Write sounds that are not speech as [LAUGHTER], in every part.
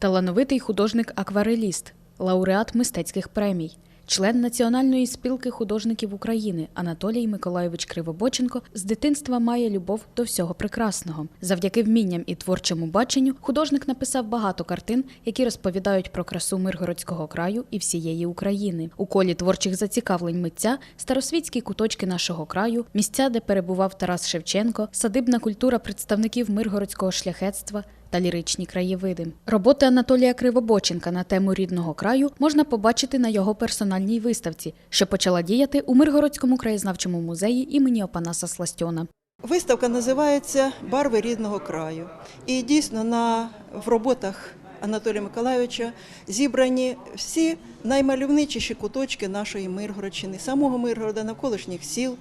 талановитий художник-аквареліст, лауреат мистецьких премій. Член Національної спілки художників України Анатолій Миколайович Кривобоченко з дитинства має любов до всього прекрасного. Завдяки вмінням і творчому баченню художник написав багато картин, які розповідають про красу Миргородського краю і всієї України. У колі творчих зацікавлень митця старосвітські куточки нашого краю, місця, де перебував Тарас Шевченко, садибна культура представників миргородського шляхетства та ліричні краєвиди. Роботи Анатолія Кривобоченка на тему рідного краю можна побачити на його персональній виставці, що почала діяти у Миргородському краєзнавчому музеї імені Опанаса Сластьона. Виставка називається Барви рідного краю. І дійсно на в роботах Анатолія Миколайовича зібрані всі наймальовничіші куточки нашої Миргородщини, самого Миргорода, навколишніх сіл.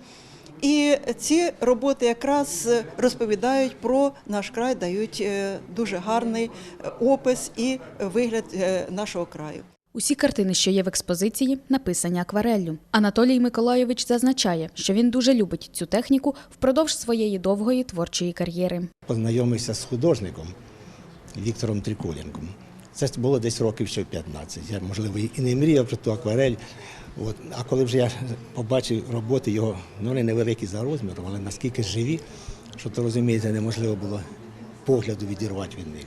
І ці роботи якраз розповідають про наш край, дають е, дуже гарний е, опис і вигляд е, нашого краю. Усі картини, що є в експозиції, написані аквареллю. Анатолій Миколайович зазначає, що він дуже любить цю техніку впродовж своєї довгої творчої кар'єри. познайомився з художником Віктором Триколенком. Це було десь років ще 15. Я, можливо, і не мріяв про ту акварель. От. А коли вже я побачив роботи його, ну вони невеликі за розміром, але наскільки живі, що то розумієте, неможливо було погляду відірвати від них.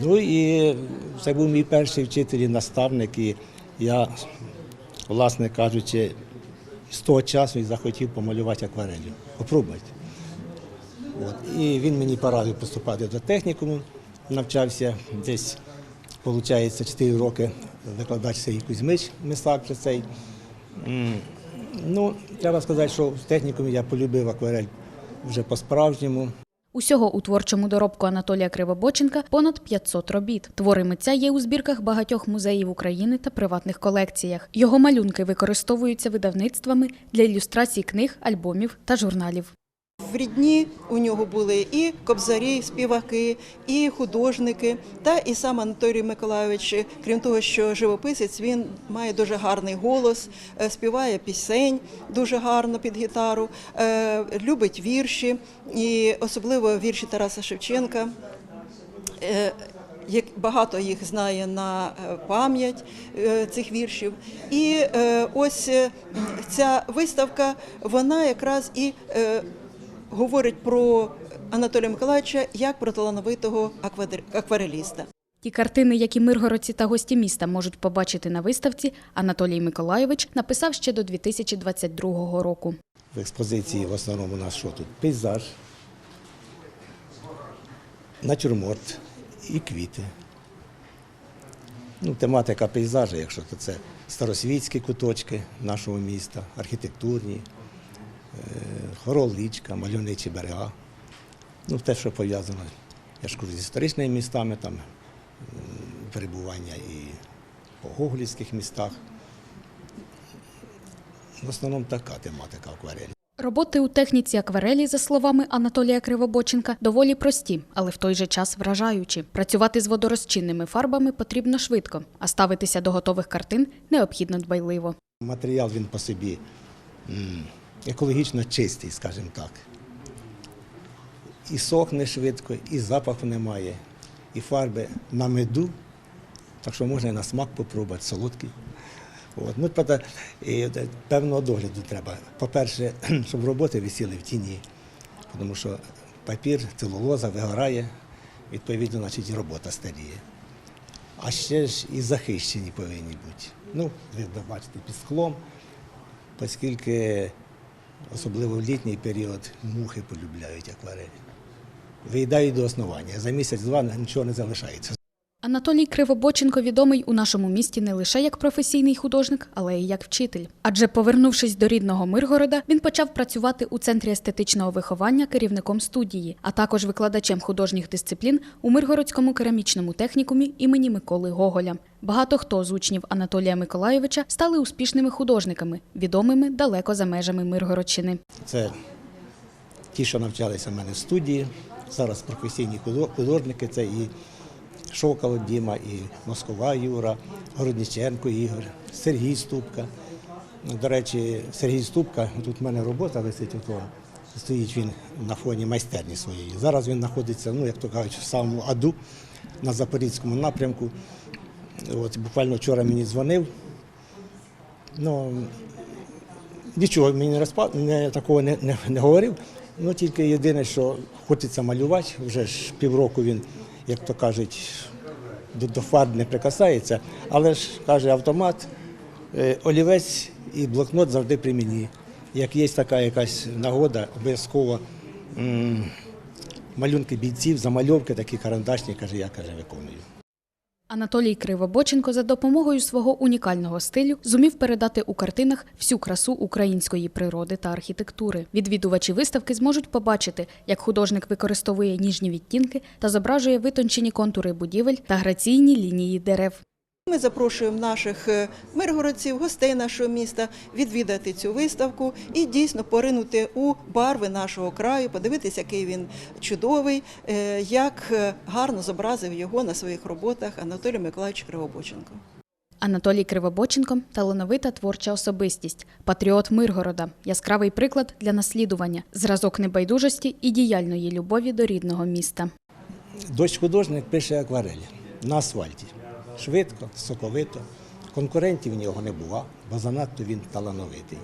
Ну і це був мій перший вчитель і наставник, і я, власне кажучи, з того часу і захотів помалювати акварелью. Попробуйте. От. І він мені порадив поступати до технікуму, навчався десь, виходить, 4 роки викладач Сергій Кузьмич, мислак про цей. Ну, треба сказати, що в технікумі я полюбив акварель вже по-справжньому. Усього у творчому доробку Анатолія Кривобоченка понад 500 робіт. Твори митця є у збірках багатьох музеїв України та приватних колекціях. Його малюнки використовуються видавництвами для ілюстрацій книг, альбомів та журналів. В рідні у нього були і кобзарі, і співаки, і художники, та і сам Анатолій Миколайович. Крім того, що живописець, він має дуже гарний голос, е, співає пісень дуже гарно під гітару, е, любить вірші, і особливо вірші Тараса Шевченка. Е, як багато їх знає на пам'ять цих віршів. І ось ця виставка, вона якраз і говорить про Анатолія Миколаївича як про талановитого аквареліста. Ті картини, які миргородці та гості міста можуть побачити на виставці, Анатолій Миколайович написав ще до 2022 року. В експозиції в основному у нас що тут? Пейзаж, натюрморт і квіти. Ну, тематика пейзажу, якщо то це старосвітські куточки нашого міста, архітектурні, е, хорол річка, мальовничі берега. Ну, те, що пов'язано, я ж кажу, з історичними містами, там перебування і по гоголівських містах. В основному така тематика акварелі. Роботи у техніці акварелі, за словами Анатолія Кривобоченка, доволі прості, але в той же час вражаючі. Працювати з водорозчинними фарбами потрібно швидко, а ставитися до готових картин необхідно дбайливо. Матеріал він по собі екологічно чистий, скажімо так. І сохне швидко, і запаху немає, і фарби на меду, так що можна і на смак попробувати, солодкий. От. Ну, е, певного догляду треба. По-перше, [CLEARS THROAT] щоб роботи висіли в тіні, тому що папір, целулоза вигорає, відповідно, значить, і робота старіє. А ще ж і захищені повинні бути. Ну, ви бачите, під склом, оскільки особливо в літній період мухи полюбляють акварель. Виїдають до основання. За місяць-два нічого не залишається. Анатолій Кривобоченко відомий у нашому місті не лише як професійний художник, але й як вчитель. Адже, повернувшись до рідного Миргорода, він почав працювати у центрі естетичного виховання керівником студії, а також викладачем художніх дисциплін у Миргородському керамічному технікумі імені Миколи Гоголя. Багато хто з учнів Анатолія Миколайовича стали успішними художниками, відомими далеко за межами Миргородщини. Це ті, що навчалися в мене в студії. Зараз професійні худо- художники, це і Шокало Діма, і Москова Юра, Городниченко Ігор, Сергій Ступка. До речі, Сергій Ступка, тут в мене робота висить, ото, стоїть він на фоні майстерні своєї. Зараз він знаходиться, ну, як то кажуть, в самому аду, на Запорізькому напрямку. От, буквально вчора мені дзвонив. Ну, нічого мені не, розпа... не такого не, не, не говорив. Ну, тільки єдине, що хочеться малювати, вже ж півроку він, як то кажуть, до, фарб не прикасається, але ж каже автомат, е, олівець і блокнот завжди при мені. Як є така якась нагода, обов'язково малюнки бійців, замальовки такі карандашні, каже, я каже, виконую. Анатолій Кривобоченко за допомогою свого унікального стилю зумів передати у картинах всю красу української природи та архітектури. Відвідувачі виставки зможуть побачити, як художник використовує ніжні відтінки та зображує витончені контури будівель та граційні лінії дерев. Ми запрошуємо наших е, миргородців, гостей нашого міста відвідати цю виставку і дійсно поринути у барви нашого краю, подивитися, який він чудовий, е, як е, гарно зобразив його на своїх роботах Анатолій Миколаївич Кривобоченко. Анатолій Кривобоченко талановита творча особистість, патріот Миргорода, яскравий приклад для наслідування, зразок небайдужості і діяльної любові до рідного міста. Дощ художник пише акварелі на асфальті. Швидко, соковито. Конкурентів в нього не було, бо занадто він талановитий.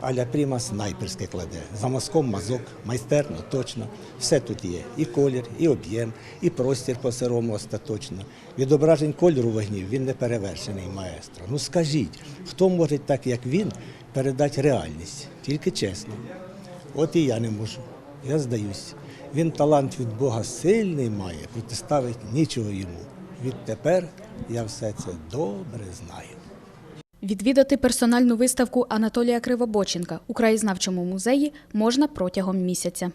Аля Пріма снайперське кладе. За мазком мазок, майстерно, точно. Все тут є. І колір, і об'єм, і простір по сирому остаточно. Відображень кольору вогнів він не перевершений маестро. Ну скажіть, хто може так, як він, передати реальність? Тільки чесно. От і я не можу. Я здаюсь. Він талант від Бога сильний має, протиставить нічого йому. Відтепер я все це добре знаю. Відвідати персональну виставку Анатолія Кривобоченка у краєзнавчому музеї можна протягом місяця.